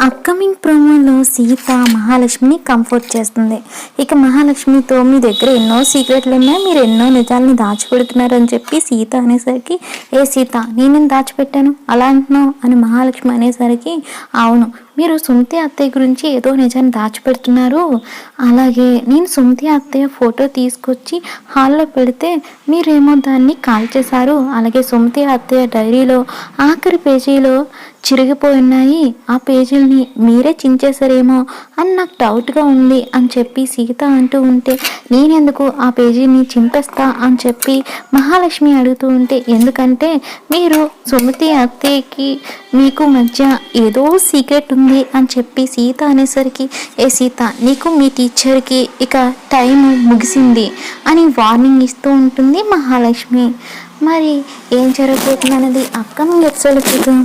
Upcoming ప్రోమోలో సీత మహాలక్ష్మిని comfort చేస్తుంది. ఇక మహాలక్ష్మితో మీ దగ్గర ఎన్నో సీక్రెట్లు ఉన్నాయి. మీరు ఎన్నో నిజాలని దాచిపెడుతున్నారు అని చెప్పి సీత అనేసరికి ఏ సీత నేనేం దాచిపెట్టాను? అలా అంటున్నావు? అని మహాలక్ష్మి అనేసరికి అవును. మీరు సుమతి అత్తయ్య గురించి ఏదో నిజాన్ని దాచిపెడుతున్నారు. అలాగే నేను సుమతి అత్తయ్య ఫోటో తీసుకొచ్చి హాల్లో పెడితే మీరేమో దాన్ని కాల్ చేశారు. అలాగే సుమతి అత్తయ్య డైరీలో ఆఖరి పేజీలో చిరిగిపోయి ఉన్నాయి. ఆ పేజీలు పేజీలని మీరే చించేశారేమో అని నాకు డౌట్గా ఉంది అని చెప్పి సీత అంటూ ఉంటే నేనెందుకు ఆ పేజీని చింపేస్తా అని చెప్పి మహాలక్ష్మి అడుగుతూ ఉంటే ఎందుకంటే మీరు సుమతి అత్తయ్యకి మీకు మధ్య ఏదో సీక్రెట్ ఉంది అని చెప్పి సీత అనేసరికి ఏ సీత నీకు మీ టీచర్కి ఇక టైం ముగిసింది అని వార్నింగ్ ఇస్తూ ఉంటుంది మహాలక్ష్మి. మరి ఏం జరగబోతుంది అనేది అప్కమింగ్ ఎపిసోడ్ చూద్దాం.